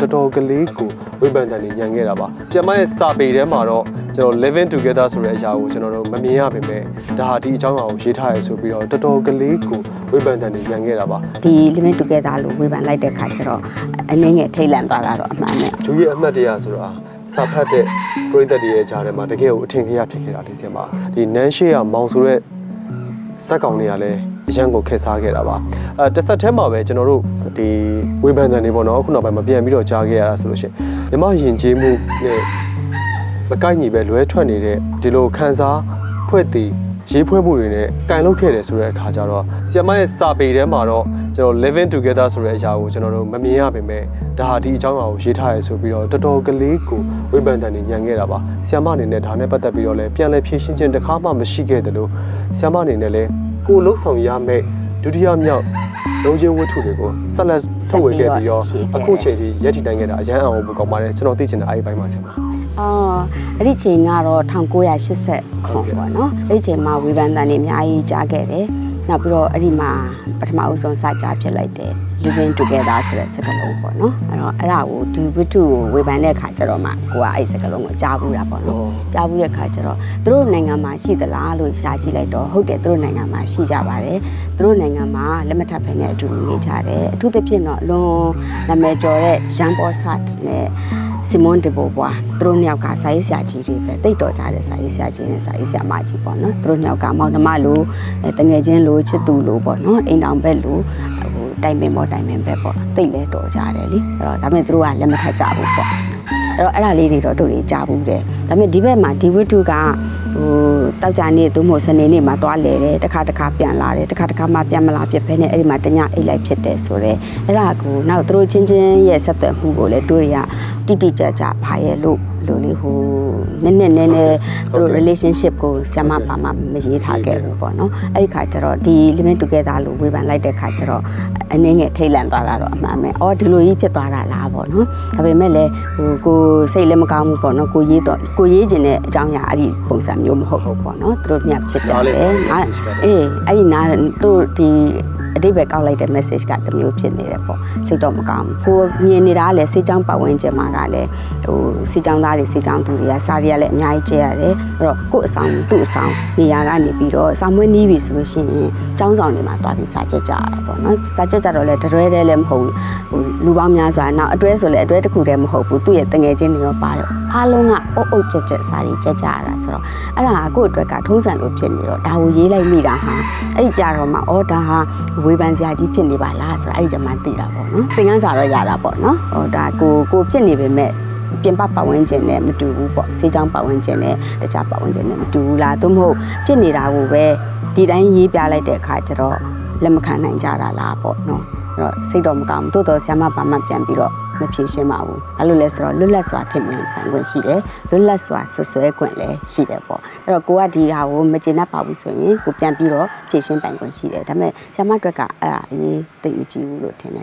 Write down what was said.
တော်တော်ကလေးကိုဝိပန်တန်နေညံခဲ့တာပါဆီယမရဲ့စာပေထဲမှာတော့ကျွန်တော် living together ဆိုတဲ့အရာကိုကျွန်တော်တို့မမြင်ရပါပဲဒါဟာဒီအကြောင်းအရာကိုရေးထားရဆိုပြီးတော့တော်တော်ကလေးကိုဝိပန်တန်နေညံခဲ့တာပါဒီ limit together လို့ဝေဖန်လိုက်တဲ့ခါကျတော့အနေငယ်ထိတ်လန့်သွားတာတော့အမှန်ပဲဂျူရဲ့အမှတ်တရဆိုတာစာဖတ်တဲ့ပရိသတ်တွေရဲ့ကြားထဲမှာတကယ်ကိုအထင်ကြီးဖြစ်ခဲ့တာလေးဆီယမဒီနန်းရှိရမောင်ဆိုတဲ့ဇက်ကောင်တွေကလည်း အရန်ကိုခက်စားခဲ့တာပါအဲတစ်ဆက်တည်းမှာပဲကျွန်တော်တို့ဒီဝေဖန်တန်တွေပေါ့နော်ခုနောက်ပိုင်းမှာပြန်ပြီးတော့ကြားခဲ့ရတာဆိုလို့ရှိရင်မြမယဉ်ကျေးမှုနဲ့မကိုက်ညီပဲလွဲထွက်နေတဲ့ဒီလိုခန်းစားဖွဲ့တည်ရေးဖွဲ့မှုတွေနဲ့ကန်လုပ်ခဲ့တယ်ဆိုတဲ့အခါကျတော့ဆီယမရဲ့စာပေထဲမှာတော့ကျွန်တော် living together ဆိုတဲ့အရာကိုကျွန်တော်တို့မမြင်ရပါပဲဒါဟာဒီအကြောင်းအရာကိုရေးထားရဆိုပြီးတော့တော်တော်ကလေးကိုဝိပန်တန်နေညံခဲ့တာပါဆီယမအနေနဲ့ဒါနဲ့ပတ်သက်ပြီးတော့လည်းပြန်လဲဖြည့်ရှင်းခြင်းတစ်ခါမှမရှိခဲ့တယ်လို့ဆီယမအနေနဲ့လည်း ကိုယ်လှုပ်ဆောင်ရမယ့်ဒုတိယမြောက်လုံးချင်းဝတ္ထုတွေကိုဆက်လက်ထုတ်ဝေခဲ့ပြီးတော့အခုချိန်ထိရက်တီတိုင်းခဲ့တာအရန်အောင်ဖို့ကောင်းပါတယ်ကျွန်တော်သိချင်တဲ့အဲဒီဘိုင်းမှာဆီယမအော်အဲ့ဒီချိန်ကတော့1980ခုပေါ့နော်အဲ့ဒီချိန်မှာဝေဖန်တန်တွေအများကြီးကြားခဲ့တယ် နောက်ပြီးတော့အဲ့ဒီမှာပထမအဦးဆုံးစကြားဖြစ်လိုက်တယ် living together ဆိုတဲ့စကားလုံးပေါ့နော်အဲ့တော့အဲ့ဒါကိုဒီဝတ္ထုကိုဝေဖန်တဲ့အခါကျတော့မှကိုကအဲ့ဒီစကားလုံးကိုကြားဘူးတာပေါ့နော်ကြားဘူးတဲ့ခါကျတော့သူတို့နိုင်ငံမှာရှိသလားလို့ရှားကြည့်လိုက်တော့ဟုတ်တယ်သူတို့နိုင်ငံမှာရှိကြပါတယ်သူတို့နိုင်ငံမှာလက်မထပ်ဖင်နဲ့အတူတူနေကြတယ်အထူးသဖြင့်တော့အလွန်နာမည်ကျော်တဲ့ဂျန်ပေါ်ဆတ်နဲ့စီမွန်ဒီဘိုဘွာသူတို့နှစ်ယောက်ကစာရေးဆရာကြီးတွေပဲတိတ်တော်ကြတဲ့စာရေးဆရာကြီးနဲ့စာရေးဆရာမကြီးပေါ့နော်သူတို့နှစ်ယောက်ကမောင်နှမလိုအဲတငယ်ချင်းလိုချစ်သူလိုပေါ့နော်အိမ်တောင်ဘက်လိုဟိုတိုင်ပင်ပေါ့တိုင်ပင်ပဲပေါ့တိတ်လဲတော်ကြတယ်လीအဲ့တော့ဒါပေမဲ့သူတို့ကလက်မထပ်ကြဘူးပေါ့အဲ့တော့အဲ့ဒါလေးတွေတော့တို့တွေကြားဘူးတယ်ဒါပေမဲ့ဒီဘက်မှာဒီဝတ္ထုကဟိုတောက်ကြနေသို့မဟုတ်စနေနေ့မှာသွားလဲတယ်တစ်ခါတစ်ခါပြန်လာတယ်တစ်ခါတစ်ခါမှပြန်မလာဖြစ်ဖဲနဲ့အဲ့ဒီမှာတညအိတ်လိုက်ဖြစ်တယ်ဆိုတော့အဲ့ဒါကိုနောက်သူတို့ချင်းချင်းရဲ့ဆက်သွယ်မှုကိုလည်းတို့တွေက တိတိကျကျဖာရဲ့လို့လို့လေးဟိုနည်းနည်းနည်းနည်းသူတို့ relationship ကိုဆ iam ပါမှမရေးထားခဲ့ဘူးပေါ့နော်အဲ့ဒီခါကျတော့ဒီ limit together လို့ဝေဖန်လိုက်တဲ့ခါကျတော့အနေငယ်ထိတ်လန့်သွားတာတော့အမှန်ပဲအော်ဒီလိုကြီးဖြစ်သွားတာလားပေါ့နော်ဒါပေမဲ့လည်းဟိုကိုစိတ်လည်းမကောင်းဘူးပေါ့နော်ကိုရေးတော့ကိုရေးခြင်းတဲ့အကြောင်းအရာအဲ့ဒီပုံစံမျိုးမဟုတ်ဘူးပေါ့နော်သူတို့ညဖြစ်ကြတယ်ငါအေးအဲ့ဒီနားသူတို့ဒီ အတိတ်ပဲကောက်လိုက်တဲ့ message ကတစ်မျိုးဖြစ်နေတယ်ပေါ့စိတ်တော့မကောင်းဘူးကိုမြင်နေတာကလည်းစိတ်ကြောင်းပတ်ဝန်းကျင်မှာကလည်းဟိုစိတ်ကြောင်းသားတွေစိတ်ကြောင်းသူတွေကစာတွေကလည်းအများကြီးကျဲရတယ်အဲ့တော့ကို့အဆောင်သူ့အဆောင်နေရာကနေပြီးတော့စာမွေးနီးပြီဆိုလို့ရှိရင်ကျောင်းဆောင်တွေမှာတွားပြီးစာကြက်ကြရတာပေါ့နော်စာကြက်ကြတော့လည်းတရွဲတည်းလည်းမဟုတ်ဘူးဟိုလူပေါင်းများစွာနောက်အတွဲဆိုလည်းအတွဲတစ်ခုတည်းမဟုတ်ဘူးသူ့ရဲ့တငယ်ချင်းတွေရောပါတယ်အားလုံးကအုပ်အုပ်ကြက်ကြက်စာတွေကြက်ကြရတာဆိုတော့အဲ့ဒါကကို့အတွက်ကထုံးစံလို့ဖြစ်နေတော့ဒါကိုရေးလိုက်မိတာဟာအဲ့ဒီကြတော့မှအော်ဒါဟာဝေဖန်စရာကြီးဖြစ်နေပါလားဆိုတော့အဲ့ဒီကြမှာသိတာပေါ့နော်သင်ခန်းစာတော့ရတာပေါ့နော်ဟိုဒါကိုကိုဖြစ်နေပေမဲ့ပြင်ပပတ်ဝန်းကျင်နဲ့မတူဘူးပေါ့စေးချောင်းပတ်ဝန်းကျင်နဲ့တခြားပတ်ဝန်းကျင်နဲ့မတူဘူးလားသို့မဟုတ်ဖြစ်နေတာကိုပဲဒီတိုင်းရေးပြလိုက်တဲ့အခါကျတော့လက်မခံနိုင်ကြတာလားပေါ့နော်အဲ့တော့စိတ်တော့မကောင်းဘူးတိုးတော်ဆ iam ဘာမှပြန်ပြီးတော့ မဖြေရှင်းပါဘူးဘာလို့လဲဆိုတော့လွတ်လပ်စွာထင်မြင်ပိုင်ခွင့်ရှိတယ်လွတ်လပ်စွာဆွဆွဲခွင့်လည်းရှိတယ်ပေါ့အဲ့တော့ကိုကဒီဟာကိုမကျေနပ်ပါဘူးဆိုရင်ကိုပြန်ပြီးတော့ဖြေရှင်းပိုင်ခွင့်ရှိတယ်ဒါပေမဲ့ဆ iam အတွက်ကအဲ့ဒါအရေးသိပ်မကြည့်ဘူးလို့ထင်တယ်